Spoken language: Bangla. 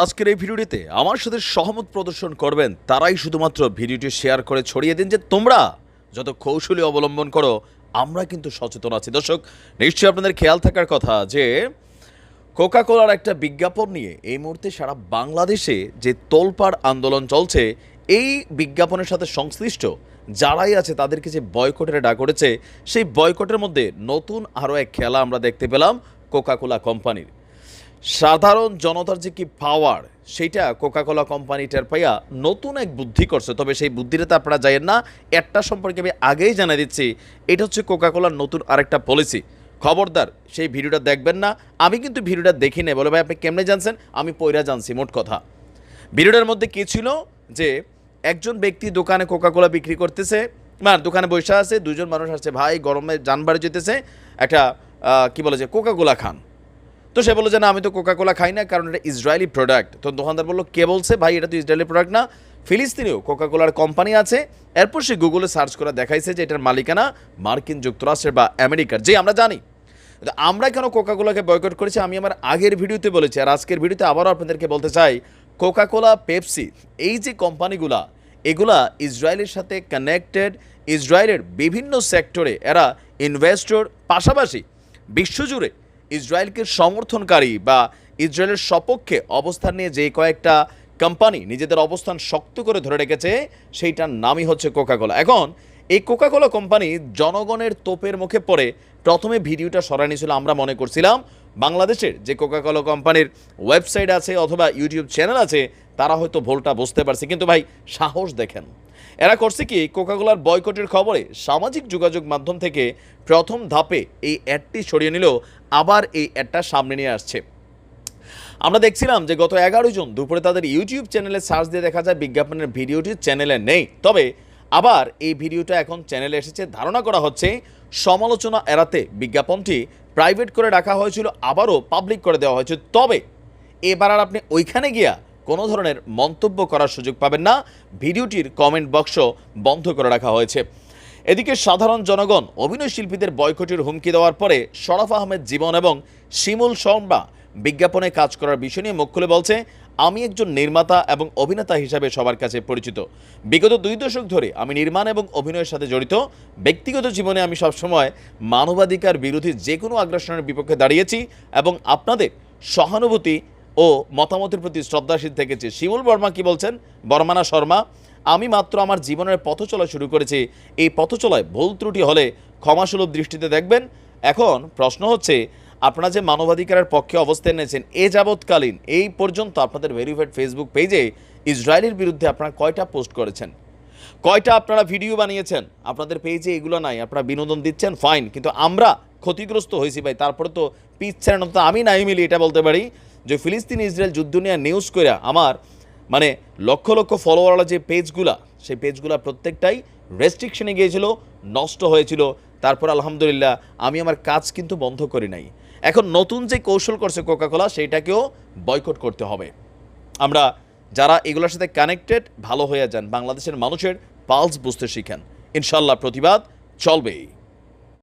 আজকের এই ভিডিওটিতে আমার সাথে সহমত প্রদর্শন করবেন তারাই শুধুমাত্র ভিডিওটি শেয়ার করে ছড়িয়ে দিন যে তোমরা যত কৌশলী অবলম্বন করো, আমরা কিন্তু সচেতন আছি। দর্শক, নিশ্চয়ই আপনাদের খেয়াল থাকার কথা যে কোকা কোলার একটা বিজ্ঞাপন নিয়ে এই মুহূর্তে সারা বাংলাদেশে যে তোলপাড় আন্দোলন চলছে, এই বিজ্ঞাপনের সাথে সংশ্লিষ্ট যারাই আছে তাদেরকে যে বয়কটের ডাক করেছে সেই বয়কটের মধ্যে নতুন আরও এক খেলা আমরা দেখতে পেলাম কোকা কোলা কোম্পানির। সাধারণ জনতার যে কি পাওয়ার সেইটা কোকাকোলা কোম্পানি টের পাইয়া নতুন এক বুদ্ধি করছে। তবে সেই বুদ্ধিটাতে আপনারা যাইয়েন না, একটা সম্পর্কে আমি আগেই জানিয়ে দিচ্ছি, এটা হচ্ছে কোকাকোলার নতুন আরেকটা পলিসি খবরদার, সেই ভিডিওটা দেখবেন না, আমি কিন্তু ভিডিওটা দেখি নাই। বলে ভাই, আপনি কেমনে জানছেন? আমি পয়রা জানছি, মোট কথা। ভিডিওটার মধ্যে কী ছিল? যে একজন ব্যক্তি দোকানে কোকাকোলা বিক্রি করতেছে মানে দোকানে বসে আছে, দুজন মানুষ আসছে, ভাই, গরমে যানবাড়ি যেতেছে, একটা কি বলে যে কোকাকোলা খান। তো সে বলল যে, না, আমি তো কোকা কোলা খাই না, কারণ এটা ইসরায়েলি প্রোডাক্ট তো দোকানদার বলল, কে বলছে? ভাই, এটা তো ইসরায়েলি প্রোডাক্ট না। ফিলিস্তিনিও কোকা কোলার কোম্পানি আছে। এরপর সে গুগলে সার্চ করে দেখাইছে যে, এটার মালিকানা মার্কিন যুক্তরাষ্ট্রের বা আমেরিকার। যে আমরা জানি আমরা কেন কোকা কোলাকে বয়কট করেছি, আমি আমার আগের ভিডিওতে বলেছি, আর আজকের ভিডিওতে আবারও আপনাদেরকে বলতে চাই কোকা কোলা পেপসি এই যে কোম্পানিগুলা এগুলা ইসরায়েলের সাথে কানেক্টেড ইসরায়েলের বিভিন্ন সেক্টরে এরা ইনভেস্টর পাশাপাশি বিশ্বজুড়ে ইসরায়েলকে সমর্থনকারী বা ইসরায়েলের সপক্ষে অবস্থান নিয়ে যে কয়েকটা কোম্পানি নিজেদের অবস্থান শক্ত করে ধরে রেখেছে, সেইটার নামই হচ্ছে কোকাকোলা এখন, এই কোকাকোলা কোম্পানি জনগণের তোপের মুখে পড়ে প্রথমে ভিডিওটা সরাই নিয়েছিল, আমরা মনে করছিলাম বাংলাদেশের যে কোকাকোলা কোম্পানির ওয়েবসাইট আছে অথবা ইউটিউব চ্যানেল আছে, তারা হয়তো ভোলটা বুঝতে পারছে। কিন্তু ভাই, সাহস দেখেন। এরা করছে কি কোকাকোলার বয়কটের খবরে সামাজিক যোগাযোগ মাধ্যম থেকে প্রথম ধাপে এই অ্যাডটি সরিয়ে নিলেও আবার এই অ্যাডটা সামনে নিয়ে আসছে। আমরা দেখছিলাম যে গত এগারো জন দুপুরে তাদের ইউটিউব চ্যানেলে সার্চ দিয়ে দেখা যায় বিজ্ঞাপনের ভিডিওটি চ্যানেলে নেই। তবে আবার এই ভিডিওটা এখন চ্যানেলে এসেছে। ধারণা করা হচ্ছে, সমালোচনা এড়াতে বিজ্ঞাপনটি প্রাইভেট করে রাখা হয়েছিল, আবারও পাবলিক করে দেওয়া হয়েছে। তবে এবার আর আপনি ওইখানে গিয়া কোনো ধরনের মন্তব্য করার সুযোগ পাবেন না। ভিডিওটির কমেন্ট বক্স বন্ধ করে রাখা হয়েছে। এদিকে সাধারণ জনগণ অভিনয় শিল্পীদের বয়কটের হুমকি দেওয়ার পরে শরফ আহমেদ জীবন এবং শিমুল শর্মা বিজ্ঞাপনে কাজ করার বিষয় নিয়ে মুখ খুলে বলছে, আমি একজন নির্মাতা এবং অভিনেতা হিসাবে সবার কাছে পরিচিত। বিগত দুই দশক ধরে আমি নির্মাণ এবং অভিনয়ের সাথে জড়িত। ব্যক্তিগত জীবনে আমি সবসময় মানবাধিকার বিরোধী যে কোনো আগ্রাসনের বিপক্ষে দাঁড়িয়েছি এবং আপনাদের সহানুভূতি ও মতামতের প্রতি শ্রদ্ধাশীল থেকেছি। শিমুল বর্মা কি বলছেন? বর্মানা শর্মা, আমি মাত্র আমার জীবনের পথ চলা শুরু করেছি। এই পথ চলায় ভুল ত্রুটি হলে ক্ষমাসুলভ দৃষ্টিতে দেখবেন। এখন প্রশ্ন হচ্ছে, আপনারা যে মানবাধিকারের পক্ষে অবস্থান নিয়েছেন এ যাবৎকালীন, এই পর্যন্ত আপনাদের ভেরিফাইড ফেসবুক পেজে ইসরায়েলের বিরুদ্ধে আপনারা কয়টা পোস্ট করেছেন? কয়টা আপনারা ভিডিও বানিয়েছেন? আপনাদের পেজে এগুলো নাই, আপনারা বিনোদন দিচ্ছেন, ফাইন। কিন্তু আমরা ক্ষতিগ্রস্ত হয়েছি ভাই, তারপরে তো পিচ ছেড়ানো তো আমি নাই মিলি এটা বলতে পারি। যে ফিলিস্তিন ইসরায়েল যুদ্ধ নিয়ে নিউজ করে আমার মানে লক্ষ লক্ষ ফলোয়ারওয়ালা যে পেজগুলা সেই পেজগুলা প্রত্যেকটাই রেস্ট্রিকশনে গিয়েছিল, নষ্ট হয়েছিল। তারপর আলহামদুলিল্লাহ, আমি আমার কাজ কিন্তু বন্ধ করি নাই। এখন নতুন যে কৌশল করছে কোকাকোলা সেইটাকেও বয়কট করতে হবে। আমরা যারা এগুলোর সাথে কানেক্টেড ভালো হয়ে যান, বাংলাদেশের মানুষের পালস বুঝতে শিখেন। ইনশাল্লাহ প্রতিবাদ চলবেই।